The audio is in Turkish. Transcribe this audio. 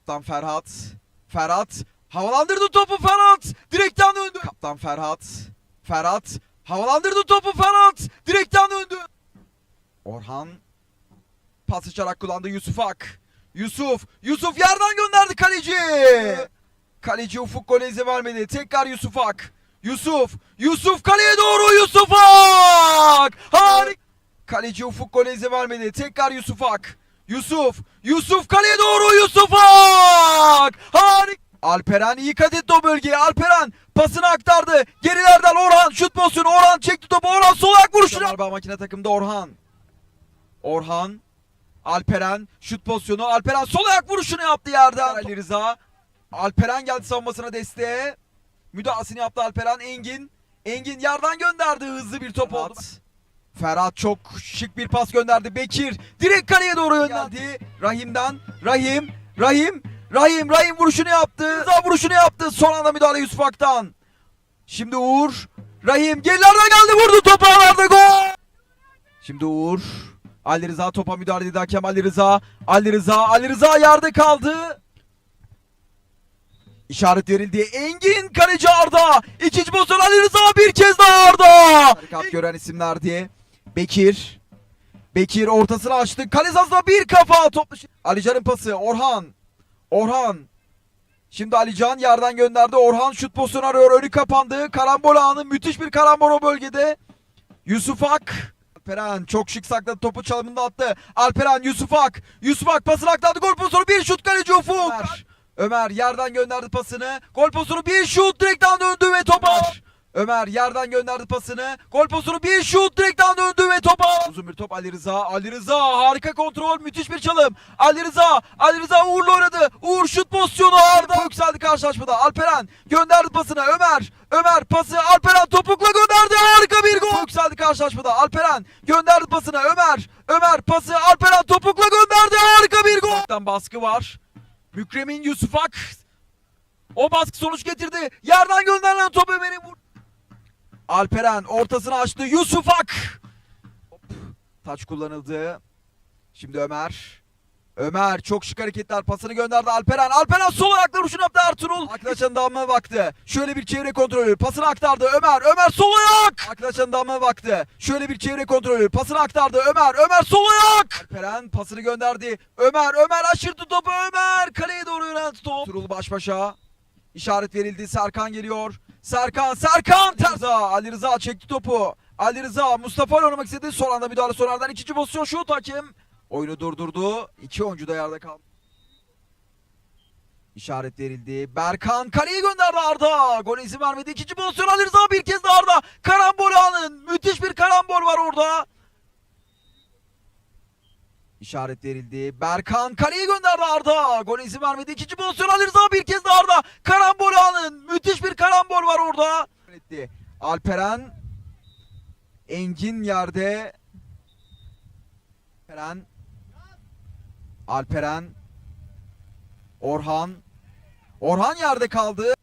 Kaptan Ferhat. Ferhat havalandırdı topu Ferhat. Direkten döndü. Kaptan Ferhat. Ferhat havalandırdı topu Ferhat. Direkten döndü. Orhan pas açarak kullandı Yusuf Ak. Yusuf, Yusuf yerden gönderdi kaleci. Kaleci Ufuk gole izin vermedi. Tekrar Yusuf Ak. Yusuf, Yusuf kaleye doğru Yusuf Ak. Harika. Kaleci Ufuk gole izin vermedi. Tekrar Yusuf Ak. Yusuf, Yusuf kaleye doğru Yusuf Ak. Alperen iyi kat etti o bölgeye. Alperen pasını aktardı. Gerilerden Orhan şut pozisyonu. Orhan çekti topu. Orhan sol ayak vuruşunu. Galiba makine takımda Orhan. Orhan. Alperen şut pozisyonu. Alperen sol ayak vuruşunu yaptı yerden. Ali Rıza. Alperen geldi savunmasına desteğe. Müdahalesini yaptı Alperen. Engin. Engin yerden gönderdi. Hızlı bir top oldu. Ferhat çok şık bir pas gönderdi. Bekir direkt kaleye doğru yöneldi. Rahim'den. Rahim. Rahim. Rahim. Rahim vuruşunu yaptı. Rıza vuruşunu yaptı. Son anda müdahale Yusuf Ak'tan. Şimdi Uğur. Rahim gerilerden geldi vurdu topu ağlarda gol. Şimdi Uğur. Ali Rıza topa müdahale edildi hakem Ali Rıza. Ali Rıza. Ali Rıza yerde kaldı. İşaret verildi. Engin kaleci Arda. İkinci pozisyon Ali Rıza bir kez daha Arda. Harekat gören isimlerdi. Bekir. Bekir ortasını açtı. Kale sahasına bir kafa. Top. Alican'ın pası. Orhan. Orhan. Şimdi Alican yerden gönderdi. Orhan şut pozisyonu arıyor. Önü kapandı. Karambol anı. Müthiş bir karambol o bölgede. Yusuf Ak. Alperen çok şık sakladı topu çalımında attı. Alperen Yusuf Ak. Yusuf Ak pasını aktardı. Gol pozisyonu bir şut kaleci Ufuk. Ömer, Ömer yerden gönderdi pasını. Gol pozisyonu bir şut direkten döndü ve topa. Ömer yerden gönderdi pasını. Gol pozisyonu bir şut direkten döndü ve topa. Uzun bir top Ali Rıza. Ali Rıza harika kontrol müthiş bir çalım. Ali Rıza. Ali Rıza Uğur'la oynadı. Uğur şut pozisyonu Arda. Yükseldi karşılaşmada. Alperen gönderdi pasını. Ömer. Ömer pası Alperen topukla gönderdi. Harika bir gol. Yükseldi karşılaşmada. Alperen gönderdi pasını. Ömer. Ömer pası Alperen topukla gönderdi. Harika bir gol. Baskı var. Mükremin Yusuf Ak. O baskı sonuç getirdi. Yerden gönderilen top Ömer'in vur. Alperen ortasını açtı. Yusuf Ak. Hop, Taç kullanıldı. Şimdi Ömer. Ömer çok şık hareketler pasını gönderdi Alperen. Alperen sol ayakla vuruşunu yaptı Ertuğrul. Arkadaşın damına baktı. Şöyle bir çevre kontrolü. Pasını aktardı Ömer. Ömer sol ayak. Arkadaşın damına baktı. Şöyle bir çevre kontrolü. Pasını aktardı Ömer. Ömer sol ayak. Alperen pasını gönderdi. Ömer. Ömer aşırdı topu. Ömer kaleye doğru yöneltti top. Ertuğrul baş başa. İşaret verildi. Serkan geliyor. Serkan, Serkan ters. Ali Rıza çekti topu. Ali Rıza Mustafa oynamak istedi. Son anda müdahale sonradan ikinci pozisyon şut hakem. Oyunu durdurdu. İki oyuncu da yerde kaldı. İşaret verildi. Berkan kaleyi gönderdi Arda. Gol izin vermedi. İkinci pozisyon Ali Rıza bir kez de Arda. Karambol anın. Müthiş bir karambol var orada. İşaret verildi. Berkan kaleyi gönderdi Arda. Gol izin vermedi. İkinci pozisyon Ali Rıza bir kez de Arda. Karambol anın. Müthiş bir karambol var orada. Alperen Engin yerde. Alperen Alperen Orhan Orhan yerde kaldı.